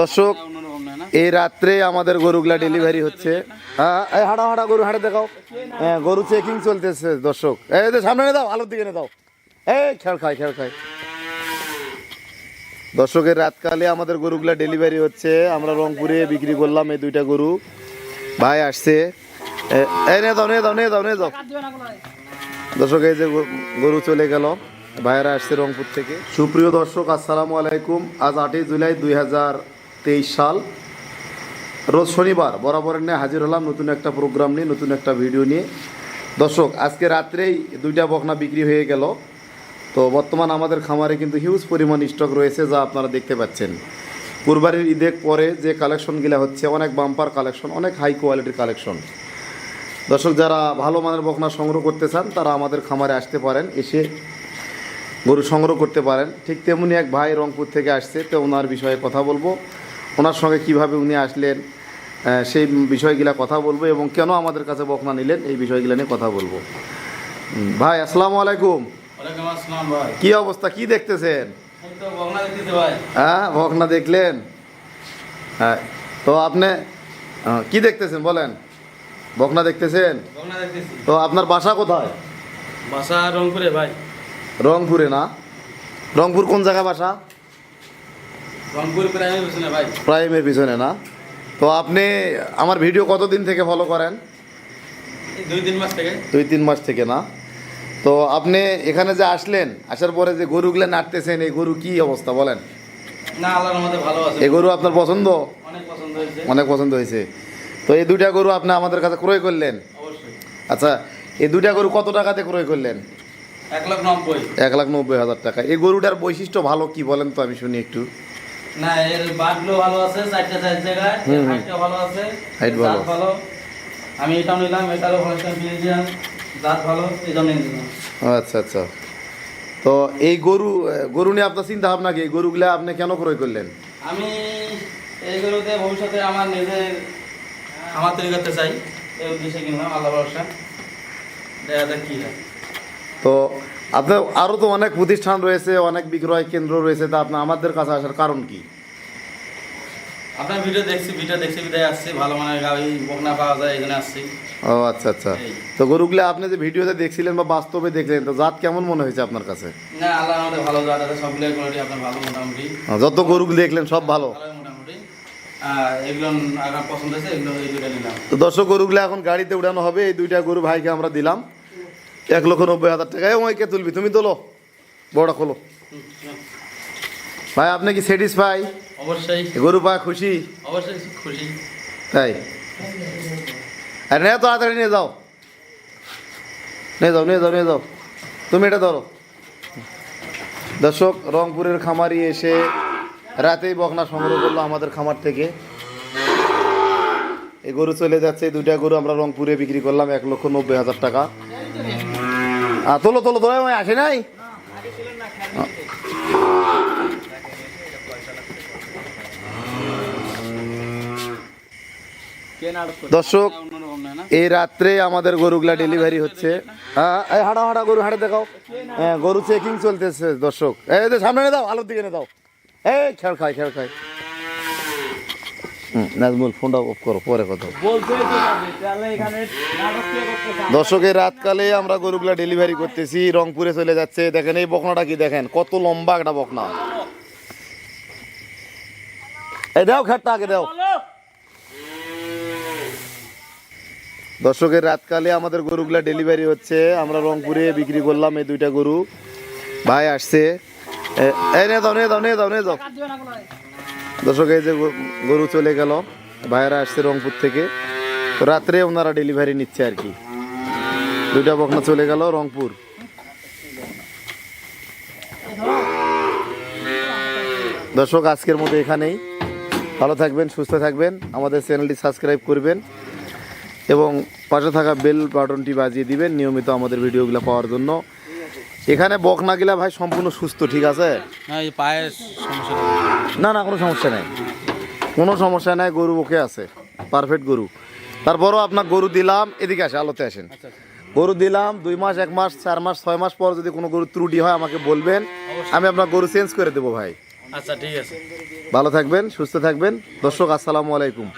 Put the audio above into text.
দর্শক, এই রাত্রে আমাদের গরুগুলা ডেলিভারি হচ্ছে। হ্যাঁ হাঁটা হাঁটা গরু, হাঁটে দেখাও। হ্যাঁ গরু চেকিং চলতেছে, দর্শক। এই সামনে দাও, আলোর দিকে নিয়ে দাও। এই খেয়াল খায় খেয়াল খায় দর্শকের রাতকালে আমাদের গরুগুলা ডেলিভারি হচ্ছে। আমরা রংপুরে বিক্রি করলাম এই দুইটা গরু। ভাই আসছে। এই দাও নিয়ে দাও নিয়ে দাও নিয়ে দাও। দর্শক, এই যে গরু চলে গেল। ভাইয়েরা আসছে রংপুর থেকে। সুপ্রিয় দর্শক, আসসালামু আলাইকুম। আজ আটই জুলাই দুই হাজার তেইশ সাল। রোজ শনিবার বরাবরের নিয়ে হাজির হলাম নতুন একটা প্রোগ্রাম নিয়ে, নতুন একটা ভিডিও নিয়ে। দর্শক, আজকে রাত্রেই দুইটা বকনা বিক্রি হয়ে গেল। তো বর্তমান আমাদের খামারে কিন্তু হিউজ পরিমাণ স্টক রয়েছে, যা আপনারা দেখতে পাচ্ছেন। কুরবানির ঈদের পরে যে কালেকশনগুলো হচ্ছে, অনেক বাম্পার কালেকশন অনেক হাই কোয়ালিটির কালেকশন দর্শক, যারা ভালো মানের বকনা সংগ্রহ করতে চান, তারা আমাদের খামারে আসতে পারেন, এসে গরু সংগ্রহ করতে পারেন। ঠিক তেমনি এক ভাই রংপুর থেকে আসছে তো ওনার বিষয়ে কথা বলব। ওনার সঙ্গে কীভাবে উনি আসলেন সেই বিষয়গুলা কথা বলব এবং কেন আমাদের কাছে বকনা নিলেন এই বিষয়গুলো নিয়ে কথা বলব। ভাই আসসালামু আলাইকুম। কি অবস্থা? কি দেখতেছেন? হ্যাঁ বকনা দেখলেন? হ্যাঁ তো আপনি কি দেখতেছেন বলেন? বকনা দেখতেছেন? তো আপনার বাসা কোথায়? বাসা রংপুরে ভাই। রংপুরে না? রংপুর কোন জায়গা বাসা? রংপুর প্রাইমের পিছনে ভাই। প্রাইমের পিছনে না? তো আপনি আমার ভিডিও কতদিন থেকে ফলো করেন? দুই তিন মাস থেকে। দুই তিন মাস থেকে না? তো আপনি এখানে যে আসলেন আসার পরে যে গরুগুলো নাড়তেছেন এই গরু কি অবস্থা বলেন? না আল্লাহর মধ্যে ভালো আছে। এই গরু আপনার পছন্দ? অনেক পছন্দ হয়েছে। অনেক পছন্দ হয়েছে। তো এই দুইটা গরু আপনি আমাদের কাছে ক্রয় করলেন? অবশ্যই। আচ্ছা এই দুইটা গরু কত টাকাতে ক্রয় করলেন? এক লাখ নব্বই। হাজার টাকা। এই গরুটার বৈশিষ্ট্য ভালো কি বলেন তো আমি শুনি একটু। না এর ভালো আছে চারটা চার জায়গায়। হাইটটা ভালো আছে ভালো। ভালো। আমি নিলাম এটারও ভালো একটা বিলিজিয়ান জাত ভালো এই জন্য নিলাম। আচ্ছা আচ্ছা। তো এই গরু গরু নিয়ে আপনার চিন্তা ভাবনা কি? এই গরুগুলা আপনি কেন ক্রয় করলেন? আমি এইগুলোতে ভবিষ্যতে আমার নিজের খামার তৈরি করতে চাই এই উদ্দেশ্যে কিনলাম আল্লাহ ভরসা। দেখা যাক কি হয়। তো আপনার আরও তো অনেক প্রতিষ্ঠান রয়েছে অনেক বিক্রয় কেন্দ্র রয়েছে তা আপনার আমাদের কাছে আসার কারণ কি? আপনার ভিডিও দেখছি ভিডিও দেখছি বিদায় আসছি ভালো মানের গাড়ি বকনা পাওয়া যায় এখানে আসছি। ও আচ্ছা আচ্ছা। তো গরুগুলো আপনি যে ভিডিওতে দেখছিলেন বা বাস্তবে দেখলেন তো জাত কেমন মনে হয়েছে আপনার কাছে? না আল্লাহ আমাদের ভালো জাত আছে সবগুলো কোয়ালিটি আপনার ভালো মোটামুটি। যত গরুগুলো দেখলেন সব ভালো? মোটামুটি। তো দর্শক গরুগুলো এখন গাড়িতে উঠানো হবে এই দুইটা গরু ভাইকে আমরা দিলাম। এক লক্ষ নব্বই হাজার টাকা এবং কে তুলবি তুমি তোলো বড় খোলো। ভাই আপনি কি স্যাটিসফাই অবশ্যই। গরু পা খুশি? অবশ্যই খুশি। তাই? আর নিয়ে তাড়াতাড়ি নিয়ে যাও। নিয়ে যাও নিয়ে যাও নিয়ে যাও। তুমি এটা ধরো। দর্শক রংপুরের খামারি এসে রাতেই বকনা সংগ্রহ করল আমাদের খামার থেকে। এই গরু চলে যাচ্ছে দুইটা গরু আমরা রংপুরে বিক্রি করলাম এক লক্ষ নব্বই হাজার টাকা। তোলো তোলো তোলো আসে নাই? দর্শক, এই রাত্রে আমাদের গরুগুলা ডেলিভারি হচ্ছে। হাঁটা হাঁটা গরু হাঁটে দেখাও। হ্যাঁ গরু চেকিং চলতেছে, দর্শক। এই সামনে দাও, আলোর দিকে দাও। এই খেয়াল খায় খেয়াল খায় নাজমুল ফোনটা অফ করো পরে কথা হবে। দর্শক এই রাতকালে আমরা গরুগুলা ডেলিভারি করতেছি রংপুরে চলে যাচ্ছে। দেখেন এই বকনাটা কি দেখেন? কত লম্বা একটা বকনা। এই দাও খেটটা আগে দাও। দর্শকের রাতকালে আমাদের গরুগুলা ডেলিভারি হচ্ছে। আমরা রংপুরে বিক্রি করলাম এই দুইটা গরু। ভাই আসছে। এই নিয়ে দাও নিয়ে দাও নিয়ে দাও নিয়ে দাও। দর্শক, এই যে গরু চলে গেল, ভাইয়েরা আসছে রংপুর থেকে। তো রাত্রে ওনারা ডেলিভারি নিচ্ছে আর কি। দুইটা বকনা চলে গেল রংপুর। দর্শক, আজকের মতো এখানেই। ভালো থাকবেন, সুস্থ থাকবেন। আমাদের চ্যানেলটি সাবস্ক্রাইব করবেন এবং পাশে থাকা বেল বাটনটি বাজিয়ে দিবেন নিয়মিত আমাদের ভিডিওগুলো পাওয়ার জন্য। এখানে বকনাগুলা ভাই সম্পূর্ণ সুস্থ, ঠিক আছে? পায়ের সমস্যা। না না কোনো সমস্যা নেই। কোনো সমস্যা নেই গরু ওকে আছে। পারফেক্ট গরু। তারপরও আপনার গরু দিলাম এদিকে আসে আলোতে আসেন। আচ্ছা গরু দিলাম দুই মাস এক মাস চার মাস ছয় মাস পর যদি কোনো গরু ত্রুটি হয় আমাকে বলবেন। আমি আপনার গরু চেঞ্জ করে দেবো ভাই। আচ্ছা ঠিক আছে। ভালো থাকবেন সুস্থ থাকবেন। দর্শক আসসালামু আলাইকুম।